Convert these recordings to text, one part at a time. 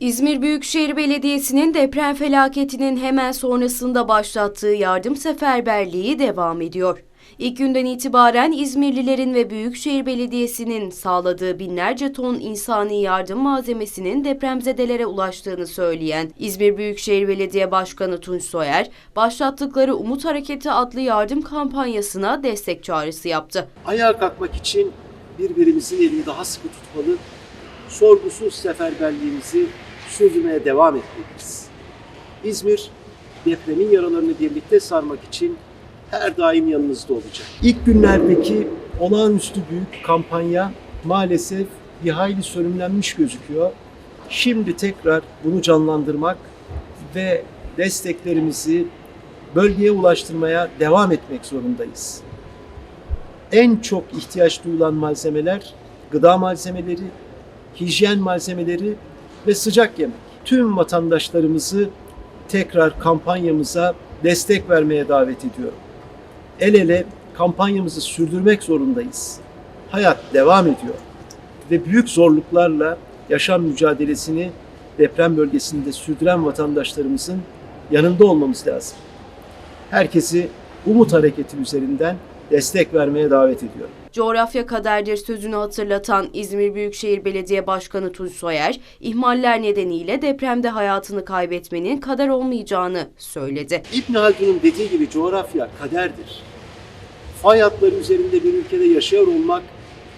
İzmir Büyükşehir Belediyesi'nin deprem felaketinin hemen sonrasında başlattığı yardım seferberliği devam ediyor. İlk günden itibaren İzmirlilerin ve Büyükşehir Belediyesi'nin sağladığı binlerce ton insani yardım malzemesinin depremzedelere ulaştığını söyleyen İzmir Büyükşehir Belediye Başkanı Tunç Soyer, başlattıkları Umut Hareketi adlı yardım kampanyasına destek çağrısı yaptı. ayağa kalkmak için birbirimizin elini daha sıkı tutmalı, sorgusuz seferberliğimizi sürdürmeye devam etmeliyiz. İzmir, depremin yaralarını birlikte sarmak için her daim yanınızda olacak. İlk günlerdeki olağanüstü büyük kampanya maalesef bir hayli sönümlenmiş gözüküyor. Şimdi tekrar bunu canlandırmak ve desteklerimizi bölgeye ulaştırmaya devam etmek zorundayız en çok ihtiyaç duyulan malzemeler gıda malzemeleri, hijyen malzemeleri ve sıcak yemek. Tüm vatandaşlarımızı tekrar kampanyamıza destek vermeye davet ediyorum. El ele kampanyamızı sürdürmek zorundayız. Hayat devam ediyor ve büyük zorluklarla yaşam mücadelesini deprem bölgesinde sürdüren vatandaşlarımızın yanında olmamız lazım. Herkesi Umut Hareketi üzerinden destek vermeye davet ediyorum. Coğrafya kaderdir sözünü hatırlatan İzmir Büyükşehir Belediye Başkanı Tunç Soyer, ihmaller nedeniyle depremde hayatını kaybetmenin kader olmayacağını söyledi. İbn Haldun'un dediği gibi coğrafya kaderdir. Fay hatları üzerinde bir ülkede yaşıyor olmak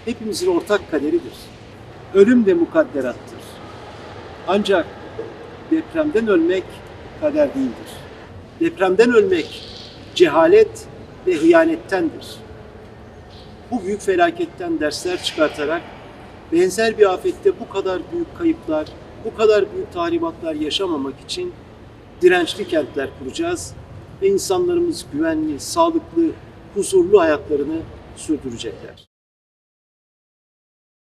hepimizin ortak kaderidir. Ölüm de mukadderattır. Ancak depremden ölmek kader değildir. Depremden ölmek cehalet ve hıyanettendir. Bu büyük felaketten dersler çıkartarak benzer bir afette bu kadar büyük kayıplar, bu kadar büyük tahribatlar yaşamamak için dirençli kentler kuracağız ve insanlarımız güvenli, sağlıklı, huzurlu hayatlarını sürdürecekler.